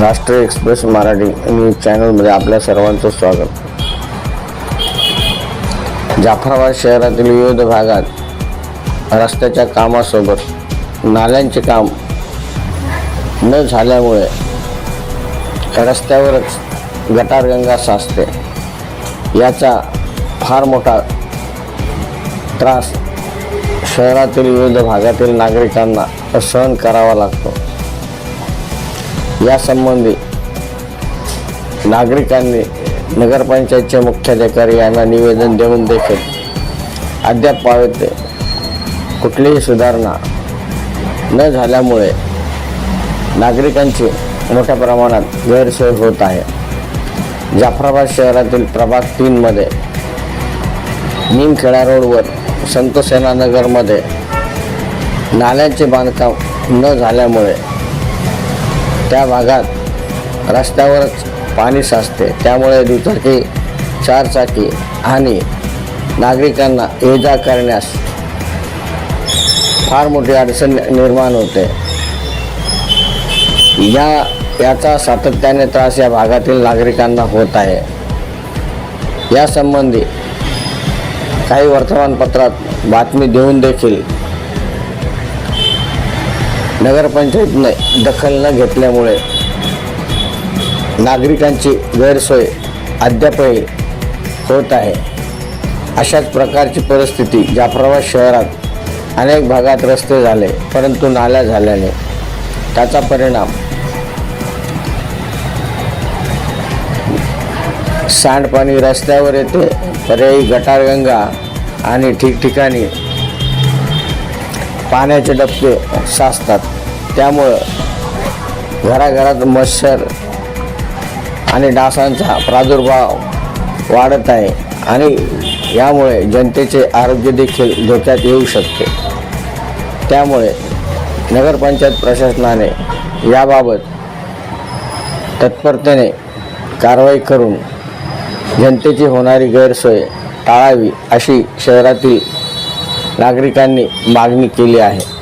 राष्ट्रीय express Marathi news चॅनलमध्ये आपल्या सर्वांचं स्वागत. जाफराबाद शहरातील विविध भागात रस्त्याच्या कामासोबत नाल्यांचे काम न झाल्यामुळे रस्त्यावरच गटारगंगा साचते. याचा फार मोठा त्रास शहरातील विविध भागातील नागरिकांना सहन करावा लागतो. यासंबंधी नागरिकांनी नगरपंचायतचे मुख्याधिकारी यांना निवेदन देऊन देखील अद्याप पावेत कुठलीही सुधारणा न झाल्यामुळे नागरिकांची मोठ्या प्रमाणात गैरसोय होत आहे. जाफराबाद शहरातील प्रभाग तीनमध्ये निमखेडा रोडवर संतसेनानगरमध्ये नाल्यांचे बांधकाम न झाल्यामुळे त्या भागात रस्त्यावरच पाणी साचते. त्यामुळे दुचाकी चारचाकी आणि नागरिकांना ये जा करण्यास फार मोठी अडचण निर्माण होते. या याचा सातत्याने त्रास या भागातील नागरिकांना होत आहे. यासंबंधी काही वर्तमानपत्रात बातमी देऊन देखील नगरपंचायतने दखल न घेतल्यामुळे नागरिकांची गैरसोय अद्यापही होत आहे. अशाच प्रकारची परिस्थिती जाफराबाद शहरात अनेक भागात रस्ते झाले परंतु नाल्या झाल्याने त्याचा परिणाम सांडपाणी रस्त्यावर येते पर्यायी गटारगंगा आणि ठिकठिकाणी पाण्याचे डबके साचतात. त्यामुळं घराघरात मच्छर आणि डासांचा प्रादुर्भाव वाढत आहे आणि यामुळे जनतेचे आरोग्य देखील धोक्यात येऊ शकते. त्यामुळे नगरपंचायत प्रशासनाने याबाबत तत्परतेने कारवाई करून जनतेची होणारी गैरसोय टाळावी अशी शहरातील नागरिकांनी मागणी केली आहे.